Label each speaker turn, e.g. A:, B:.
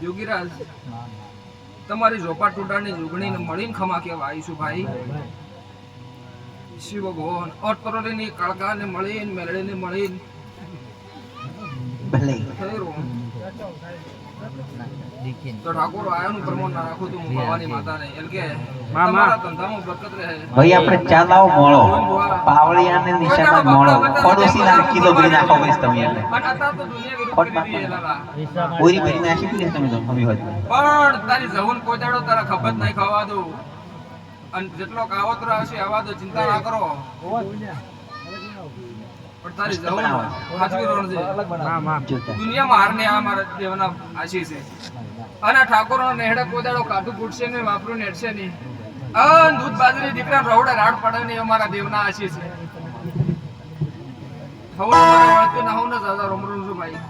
A: યોગીરાજ તમારી ઝોપા ટૂટાની જોગણીને મળીને ખમા કેવા આવીશું ભાઈ શિવ ભગવાન અટરોલીની કળકાને મળીને મેળડીને મળીને ના રહે
B: ભાઈ આપણે ચાલાવ મોળો. પાવળિયાને નિશામાં મોળો. પડોશી ના કિલો ભરી નાખો બસ તમે એટલે. પૂરી ભરી નાખી ને તમે તો હમી હોત
A: પણ તારી જવન પહોંચાડો તારા ખબર નહીં ખાવા દો અને જેટલો કાવતરો હશે આવા દો ચિંતા ના કરો. પણ તારી જવાનું દુનિયામાં હારને વાપરું નેટશે નહીં. અન દૂધ બાજરી દીકરા રવડા રાડ પડે અમારા દેવના આશી છે. ખબર ના હોઉં ને દાદા રમરું છું ભાઈ.